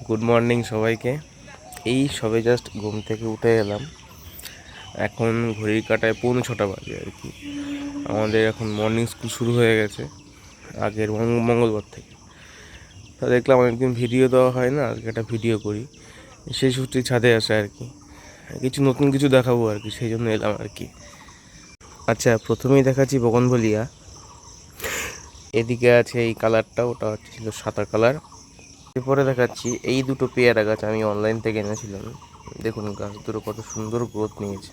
Good morning সবাইকে। এই সবে জাস্ট ঘুম থেকে উঠে এলাম। এখন ঘড়ির কাটায় পৌনে ছটা বাজে আর কি। আমাদের এখন মর্নিং স্কুল শুরু হয়ে গেছে, আগের মঙ্গ- মঙ্গলবার থেকে। তা দেখলাম অনেকদিন ভিডিও দেওয়া হয় না, আজকে একটা ভিডিও করি। সেই সূত্রে ছাদে আসে আর কি। কিছু নতুন কিছু দেখাবো আর কি, সেই জন্য এলাম আর কি। আচ্ছা প্রথমেই দেখাচ্ছি বগনভলিয়া। এদিকে আছে এই কালারটা ওটা হচ্ছে ছিল সাদা কালার এরপরে দেখাচ্ছি। এই দুটো পেয়ারা গাছ আমি অনলাইন থেকে এনেছিলাম। দেখুন গাছ দুটো কত সুন্দর গ্রোথ নিয়েছে।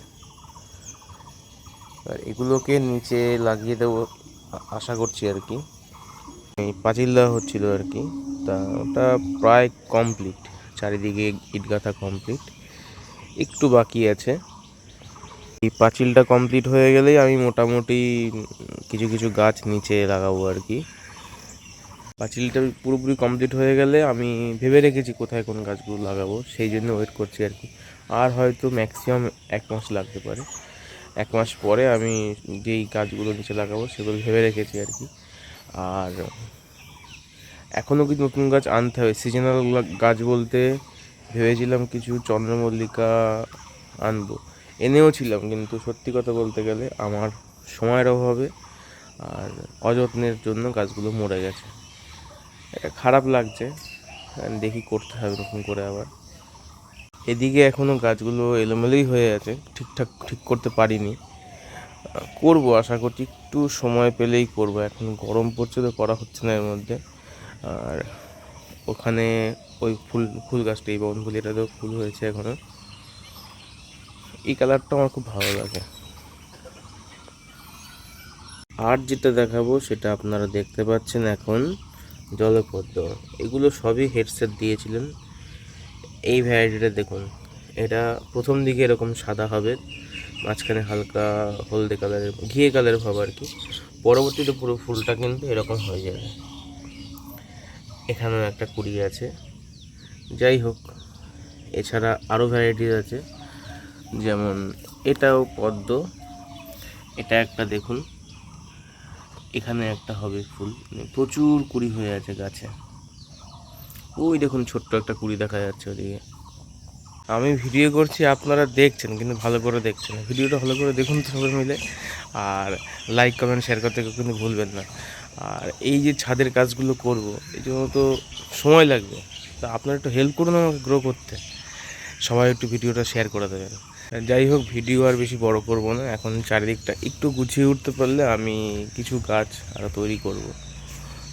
আর এগুলোকে নিচে লাগিয়ে দেবো, আশা করছি আর কি। পাঁচিল দেওয়া হচ্ছিল আর কি। তা ওটা প্রায় কমপ্লিট চারিদিকে ইট গাঁথা কমপ্লিট একটু বাকি আছে। এই পাঁচিলটা কমপ্লিট হয়ে গেলেই আমি মোটামুটি কিছু কিছু গাছ নিচে লাগাবো আর কি। পাঁচিলটা পুরোপুরি কমপ্লিট হয়ে গেলে আমি ভেবে রেখেছি কোথায় কোন গাছগুলো লাগাবো, সেই জন্য ওয়েট করছি আর কি। আর হয়তো ম্যাক্সিমাম এক মাস লাগতে পারে। এক মাস পরে আমি যেই গাছগুলো নিচে লাগাবো সেগুলো ভেবে রেখেছি আর কি। আর এখনও কিছু নতুন গাছ আনতে হবে? সিজনাল গাছ বলতে ভেবেছিলাম কিছু চন্দ্রমল্লিকা আনব। এনেও ছিলাম, কিন্তু সত্যি কথা বলতে গেলে আমার সময়ের অভাবে আর অযত্নের জন্য গাছগুলো মরে গেছে। খারাপ লাগছে। দেখি করতে হবে নতুন করে আবার। এদিকে এখনও গাছগুলো এলোমেলোই হয়ে আছে, ঠিকঠাক ঠিক করতে পারিনি। করব, আশা করছি একটু সময় পেলেই করব। এখন গরম পড়ছে তো, করা হচ্ছে না এর মধ্যে। আর ওখানে ওই ফুল ফুল গাছটা, এই বনফুল এটাতেও ফুল হয়েছে এখনও এই কালারটা আমার খুব ভালো লাগে। আর যেটা দেখাবো, সেটা আপনারা দেখতে পাচ্ছেন এখন। জলপদ্ম, এগুলো সবই হেডসেট দিয়েছিলেন। এই ভ্যারাইটিটা দেখুন, এটা প্রথম দিকে এরকম সাদা হবে, মাঝখানে হালকা হলদে কালারের ঘিয়ে কালারের ভাব আর কি। পরবর্তীতে পুরো ফুলটা কিন্তু এরকম হয়ে যাবে। এখানেও একটা কুড়ি আছে। যাই হোক, এছাড়া আরও ভ্যারাইটিস আছে। যেমন এটাও পদ্ম, এটা একটা দেখুন। এখানে একটা হবে ফুল। মানে প্রচুর কুড়ি হয়ে আছে গাছে। ওই দেখুন ছোট্ট একটা কুড়ি দেখা যাচ্ছে ওদিকে। আমি ভিডিও করছি, আপনারা দেখছেন, কিন্তু ভালো করে দেখছেন ভিডিওটা ভালো করে দেখুন তো সবাই মিলে। আর লাইক কমেন্ট শেয়ার করতে কিন্তু ভুলবেন না। আর এই যে ছাদের কাজগুলো করব, এই জন্য তো সময় লাগবে। তা আপনারা একটু হেল্প করুন আমাকে গ্রো করতে। সবাই একটু ভিডিওটা শেয়ার করে দেবেন। যাই হোক, ভিডিও আর বেশি বড় করব না। এখন চারিদিকটা একটু গুছিয়ে উঠতে পারলে আমি কিছু গাছ আরও তৈরি করব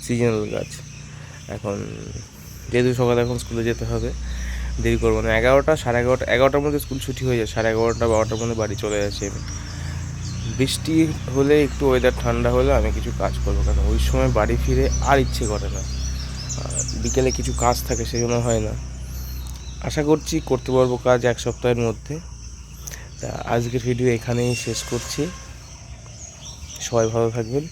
সিজনাল গাছ। এখন যেহেতু সকালে এখন স্কুলে যেতে হবে, দেরি করব না। এগারোটা, সাড়ে এগারোটা, এগারোটার মধ্যে স্কুল ছুটি হয়ে যায়। সাড়ে এগারোটা বারোটার মধ্যে বাড়ি চলে আসি আমি। বৃষ্টি হলে একটু ওয়েদার ঠান্ডা হলে আমি কিছু কাজ করব কারণ ওই সময় বাড়ি ফিরে আর ইচ্ছে করে না। বিকেলে কিছু কাজ থাকে সেই জন্য হয় না। আশা করছি করতে পারব কাজ এক সপ্তাহের মধ্যে। তা আজকের ভিডিও এখানেই শেষ করছি। সবাই ভালো থাকবেন।